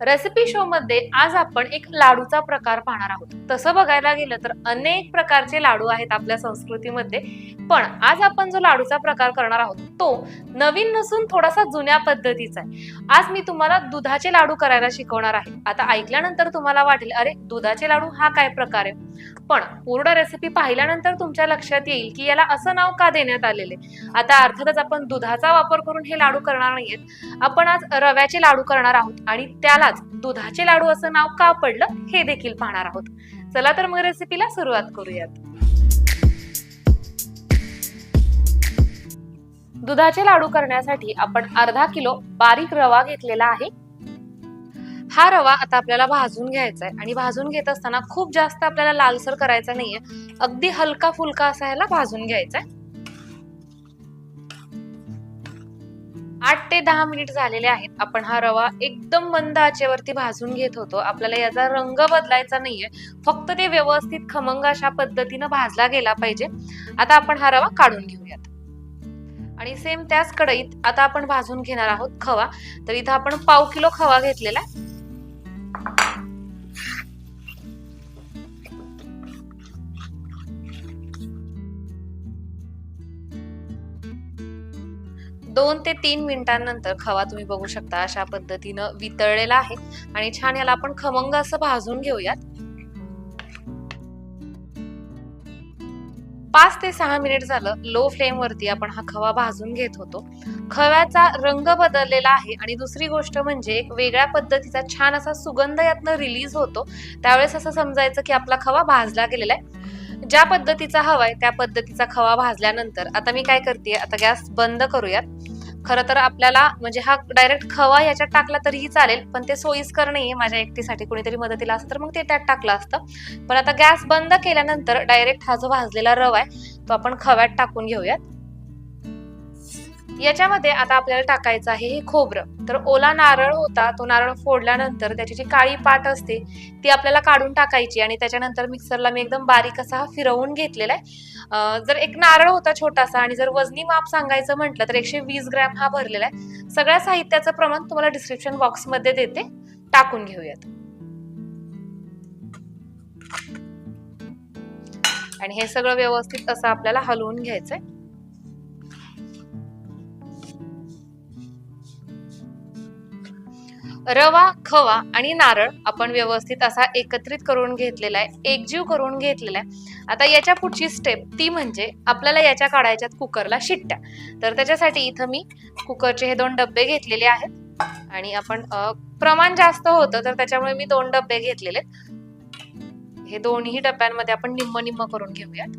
Recipe show मध्ये आज आपण एक लाडूचा प्रकार पाहणार आहोत. तसं बघायला गेलं तर अनेक प्रकारचे लाडू आहेत आपल्या संस्कृतीमध्ये. पण आज आपण जो लाडूचा प्रकार करणार आहोत तो नवीन नसून थोडासा जुन्या पद्धतीचा आहे. आज मी तुम्हाला दुधाचे लाडू करायला शिकवणार आहे. आता ऐकल्यानंतर तुम्हाला वाटेल अरे दुधाचे लाडू हा काय प्रकार आहे? पण पूर्ण रेसिपी पाहिल्यानंतर तुमच्या लक्षात येईल की याला असं नाव का देण्यात आलेले आता अर्थातच आपण दुधाचा वापर करून हे लाडू करणार नाहीयेत. आपण आज रव्याचे लाडू करणार आहोत आणि त्यालाच दुधाचे लाडू असं नाव का पडलं हे देखील पाहणार आहोत. चला तर मग रेसिपीला सुरुवात करूयात. दुधाचे लाडू करण्यासाठी आपण अर्धा किलो बारीक रवा घेतलेला आहे. हा रवा आता आपल्याला भाजून घ्यायचा आहे आणि भाजून घेत असताना खूप जास्त आपल्याला लालसर करायचा नाहीये. अगदी हलका फुलका असा ह्याला भाजून घ्यायचा आहे आठ ते दहा मिनिट झालेले आहेत. आपण हा रवा एकदम मंद आचेवरती भाजून घेत होतो. आपल्याला याचा रंग बदलायचा नाहीये. फक्त ते व्यवस्थित खमंग अशा पद्धतीनं भाजला गेला पाहिजे. आता आपण हा रवा काढून घेऊयात. आणि सेम त्याच कढईत आता आपण भाजून घेणार आहोत खवा. तर इथं आपण पाव किलो खवा घेतलेला आहे. दोन ते तीन मिनिटांनंतर खवा तुम्ही बघू शकता अशा पद्धतीनं वितळलेला आहे. आणि छान याला आपण खमंग असं भाजून घेऊयात. पाच ते सहा मिनिट झालं लो फ्लेम वरती आपण हा खवा भाजून घेत होतो. खव्याचा रंग बदललेला आहे आणि दुसरी गोष्ट म्हणजे एक वेगळ्या पद्धतीचा छान असा सुगंध यातनं रिलीज होतो. त्यावेळेस असं समजायचं की आपला खवा भाजला गेलेला आहे. ज्या पद्धतीचा हवाय त्या पद्धतीचा खवा भाजल्यानंतर आता मी काय करते आता गॅस बंद करूयात. खरं तर आपल्याला म्हणजे हा डायरेक्ट खवा याच्यात टाकला तरीही चालेल पण ते सोयीस्कर नाहीये माझ्या एकटीसाठी. कोणीतरी मदतीला असतं तर मग ते त्यात टाकलं असतं. पण आता गॅस बंद केल्यानंतर डायरेक्ट हा जो भाजलेला रवा आहे तो आपण खव्यात टाकून घेऊयात. याच्यामध्ये आता आपल्याला टाकायचं आहे हे खोबरं. तर ओला नारळ होता तो नारळ फोडल्यानंतर त्याची जी काळी पाट असते ती आपल्याला काढून टाकायची आणि त्याच्यानंतर मिक्सरला मी एकदम बारीक असा हा फिरवून घेतलेला आहे. जर एक नारळ होता छोटासा आणि जर वजनी माप सांगायचं म्हटलं तर एकशे वीस ग्रॅम हा भरलेला आहे. सगळ्या साहित्याचं प्रमाण तुम्हाला डिस्क्रिप्शन बॉक्समध्ये देते. टाकून घेऊयात. आणि हे सगळं व्यवस्थित असं आपल्याला हलवून घ्यायचंय. रवा खवा आणि नारळ आपण व्यवस्थित असा एकत्रित करून घेतलेला आहे एकजीव करून घेतलेला आहे. आता याच्या पुढची स्टेप ती म्हणजे आपल्याला याच्या काढायच्यात कुकरला शिट्ट्या. तर त्याच्यासाठी इथं मी कुकरचे हे दोन डबे घेतलेले आहेत. आणि आपण प्रमाण जास्त होतं तर त्याच्यामुळे मी दोन डबे घेतलेले आहेत. हे दोन्ही डब्यांमध्ये आपण निम्म निम्म करून घेऊयात.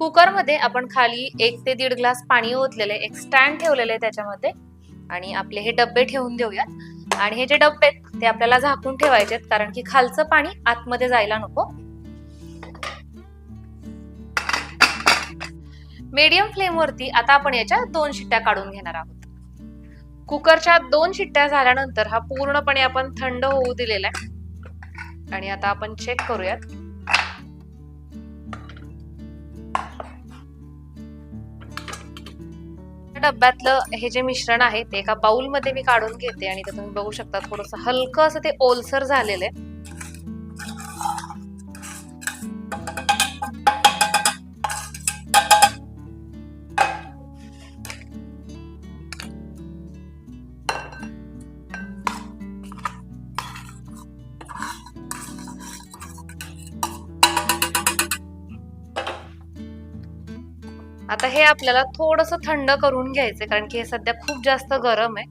कुकरमध्ये आपण खाली एक ते दीड ग्लास पाणी ओतलेले एक स्टँड ठेवलेले आहे त्याच्यामध्ये. आणि आपले हे डब्बे ठेवून देऊयात. आणि हे जे डब्बे आहेत ते आपल्याला झाकून ठेवायचे कारण की खालचं पाणी आतमध्ये जायला नको. मीडियम फ्लेम वरती आता आपण याच्या दोन शिट्ट्या काढून घेणार आहोत. कुकरच्या दोन शिट्ट्या झाल्यानंतर हा पूर्णपणे आपण थंड होऊ दिलेला आहे. आणि आता आपण चेक करूयात. डब्यातलं हे जे मिश्रण आहे ते एका बाउलमध्ये मी काढून घेते आणि ते तुम्ही बघू शकता थोडस हलकं असं ते ओलसर झालेलं आहे. आता हे आपल्याला थोडस थंड करून घ्यायचंय कारण की हे सध्या खूप जास्त गरम आहे.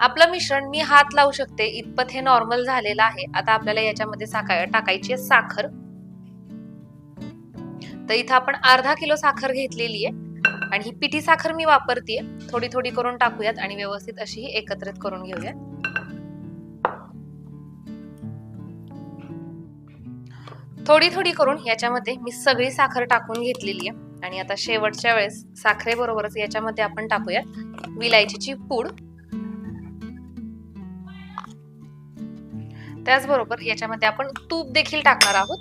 आपलं मिश्रण मी हात लावू शकते इतपत हे नॉर्मल झालेलं आहे. आता आपल्याला याच्यामध्ये साखर टाकायची आहे साखर. तर इथं आपण अर्धा किलो साखर घेतलेली आहे आणि ही पिठी साखर मी वापरतेय. थोडी थोडी करून टाकूयात आणि व्यवस्थित अशी ही एकत्रित करून घेऊयात. थोडी थोडी करून याच्यामध्ये मी सगळी साखर टाकून घेतलेली आहे. आणि आता शेवटच्या वेळेस साखरेबरोबरच याच्यामध्ये आपण टाकूयात विलायचीची पूड. त्याचबरोबर याच्यामध्ये आपण तूप देखील टाकणार आहोत.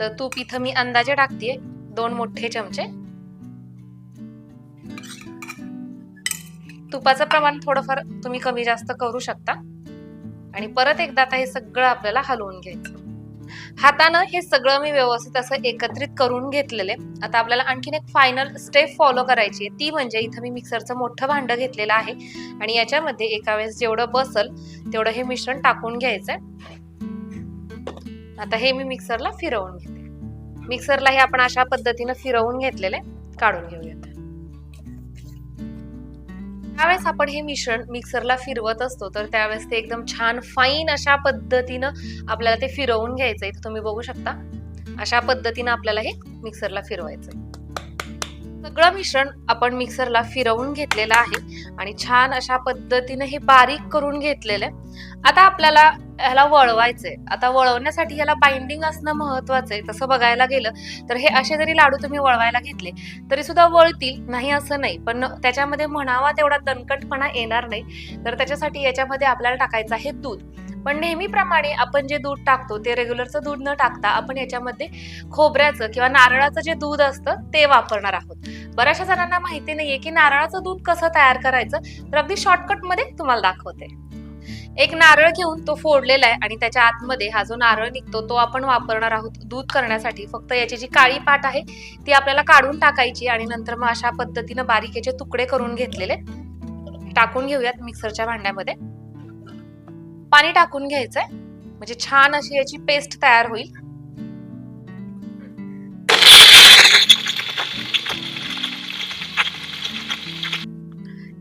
तर तूप इथं मी अंदाजे टाकतेय दोन मोठे चमचे. तुपाचं प्रमाण थोडंफार तुम्ही कमी जास्त करू शकता. आणि परत एकदा आता हे सगळं आपल्याला हलवून घ्यायचं. हातानं हे सगळं मी व्यवस्थित असं एकत्रित करून घेतलेले आता आपल्याला आणखीन एक फायनल स्टेप फॉलो करायची आहे. ती म्हणजे इथं मी मिक्सरचं मोठं भांडं घेतलेलं आहे. आणि याच्यामध्ये एका वेळेस जेवढं बसल तेवढं हे मिश्रण टाकून घ्यायचंय. आता हे मी मिक्सरला फिरवून घेते. मिक्सरला हे आपण अशा पद्धतीनं फिरवून घेतलेले काढून घेऊयात. त्यावेळेस आपण हे मिश्रण मिक्सरला फिरवत असतो तर त्यावेळेस ते एकदम छान फाईन अशा पद्धतीनं आपल्याला ते फिरवून घ्यायचं. इथे तुम्ही बघू शकता. अशा पद्धतीनं आपल्याला हे मिक्सरला फिरवायचं. सगळं मिश्रण आपण मिक्सरला फिरवून घेतलेलं आहे आणि छान अशा पद्धतीने हे बारीक करून घेतलेलं आहे. आता आपल्याला ह्याला वळवायचंय. आता वळवण्यासाठी ह्याला बाइंडिंग असणं महत्वाचं आहे तसं बघायला गेलं तर हे असे जरी लाडू तुम्ही वळवायला घेतले तरी सुद्धा वळतील. नाही असं नाही. पण त्याच्यामध्ये म्हणावा तेवढा तणकटपणा येणार नाही. तर त्याच्यासाठी याच्यामध्ये आपल्याला टाकायचं आहे दूध. पण नेहमीप्रमाणे आपण जे दूध टाकतो ते रेग्युलरचं दूध न टाकता आपण याच्यामध्ये खोबऱ्याचं किंवा नारळाचं जे दूध असतं ते वापरणार आहोत. बऱ्याचशा जणांना माहिती नाहीये की नारळाचं दूध कसं तयार करायचं तर अगदी शॉर्टकटमध्ये तुम्हाला दाखवते. एक नारळ घेऊन तो फोडलेला आहे आणि त्याच्या आतमध्ये हा जो नारळ निघतो तो आपण वापरणार आहोत दूध करण्यासाठी. फक्त याची जी काळी पाट आहे ती आपल्याला काढून टाकायची आणि नंतर मग अशा पद्धतीनं बारीकेचे तुकडे करून घेतलेले टाकून घेऊयात मिक्सरच्या भांड्यामध्ये. पाणी टाकून घ्यायचंय. म्हणजे छान अशी याची पेस्ट तयार होईल.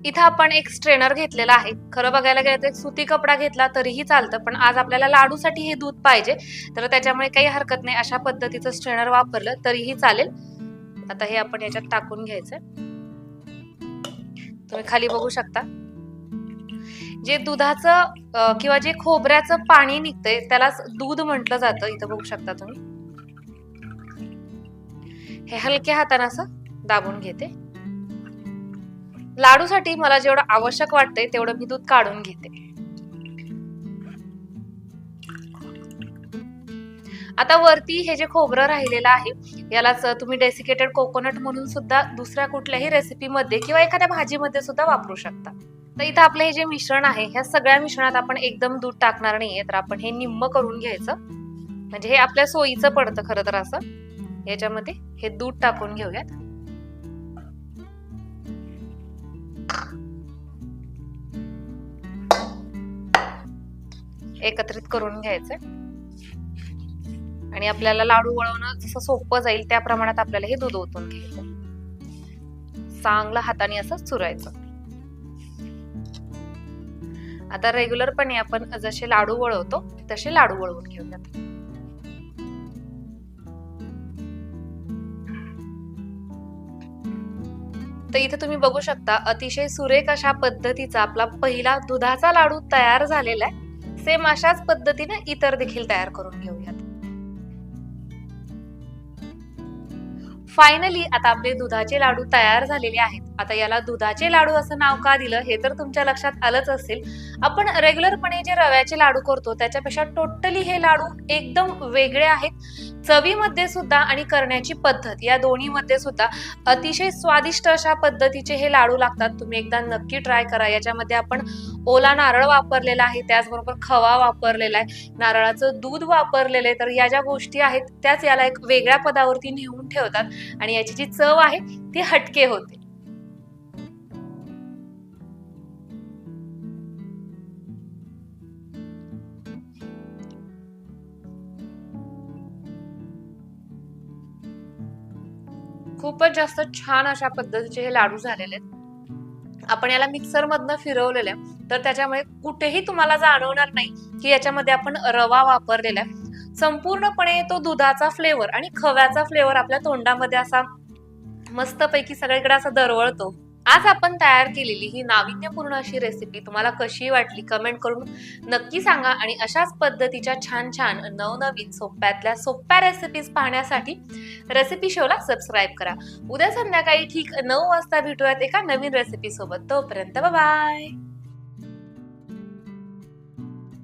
इथं आपण एक स्ट्रेनर घेतलेला आहे. खरं बघायला गेलं तर एक सुती कपडा घेतला तरीही चालतं पण आज आपल्याला लाडूसाठी हे दूध पाहिजे. तर त्याच्यामुळे काही हरकत नाही अशा पद्धतीचं स्ट्रेनर वापरलं तरीही चालेल. आता हे आपण याच्यात टाकून घ्यायचं. तुम्ही खाली बघू शकता. जे दुधाचं किंवा जे खोबऱ्याचं पाणी निघतंय त्यालाच दूध म्हटलं जातं. इथं बघू शकता तुम्ही. हे हलक्या हाताने असं दाबून घेते. लाडूसाठी मला जेवढं आवश्यक वाटतंय तेवढं मी दूध काढून घेते. आता वरती हे जे खोबरं राहिलेलं आहे यालाच तुम्ही डेसिकेटेड कोकोनट म्हणून सुद्धा दुसऱ्या कुठल्याही रेसिपीमध्ये किंवा एखाद्या भाजीमध्ये सुद्धा वापरू शकता. तर इथं आपलं हे जे मिश्रण आहे ह्या सगळ्या मिश्रणात आपण एकदम दूध टाकणार नाहीये तर आपण हे निम्म करून घ्यायचं. म्हणजे हे आपल्या सोयीचं पडतं खरं तर असं. याच्यामध्ये हे दूध टाकून घेऊयात. एकत्रित करून घ्यायचं. आणि आपल्याला लाडू वळवणं जसं सोपं जाईल त्या प्रमाणात आपल्याला हे दूध ओतून घ्यायचं. चांगलं हाताने असं चुरायचं. आता रेग्युलरपणे आपण जसे लाडू वळवतो तसे लाडू वळवून घेऊयात. तर इथे तुम्ही बघू शकता अतिशय सुरेख अशा पद्धतीचा आपला पहिला दुधाचा लाडू तयार झालेला आहे. सेम अशाच पद्धतीने इतर देखील तयार करून घेऊयात. फायनली आता आपले दुधाचे लाडू तयार झालेले आहेत. आता याला दुधाचे लाडू असं नाव का दिलं हे तर तुमच्या लक्षात आलंच असेल. आपण रेग्युलरपणे जे रव्याचे लाडू करतो त्याच्यापेक्षा टोटली हे लाडू एकदम वेगळे आहेत. चवीमध्ये सुद्धा आणि करण्याची पद्धत या दोन्हीमध्ये सुद्धा अतिशय स्वादिष्ट अशा पद्धतीचे हे लाडू लागतात. तुम्ही एकदा नक्की ट्राय करा. याच्यामध्ये आपण ओला नारळ वापरलेला आहे त्याचबरोबर खवा वापरलेला आहे नारळाचं दूध वापरलेलं आहे. तर या ज्या गोष्टी आहेत त्याच याला एक वेगळ्या पदावरती नेऊन ठेवतात. आणि याची जी चव आहे ती हटके होते. खूपच जास्त छान अशा पद्धतीचे हे लाडू झालेले आहेत. आपण याला मिक्सर मधनं फिरवलेलं आहे तर त्याच्यामुळे कुठेही तुम्हाला जाणवणार नाही की याच्यामध्ये आपण रवा वापरलेला आहे. संपूर्णपणे तो दुधाचा फ्लेवर आणि खव्याचा फ्लेवर आपल्या तोंडामध्ये असा मस्तपैकी सगळीकडे असा दरवळतो. आज आपण तयार केलेली ही नाविन्यपूर्ण अशी रेसिपी तुम्हाला कशी वाटली कमेंट करून नक्की सांगा आणि अशाच पद्धतीच्या छान छान नवनवीन सोप्यातल्या सोप्या रेसिपीज पाहण्यासाठी रेसिपी शोला सबस्क्राईब करा. उद्या संध्याकाळी ठीक नऊ वाजता भेटूयात एका नवीन रेसिपी सोबत. तोपर्यंत बाय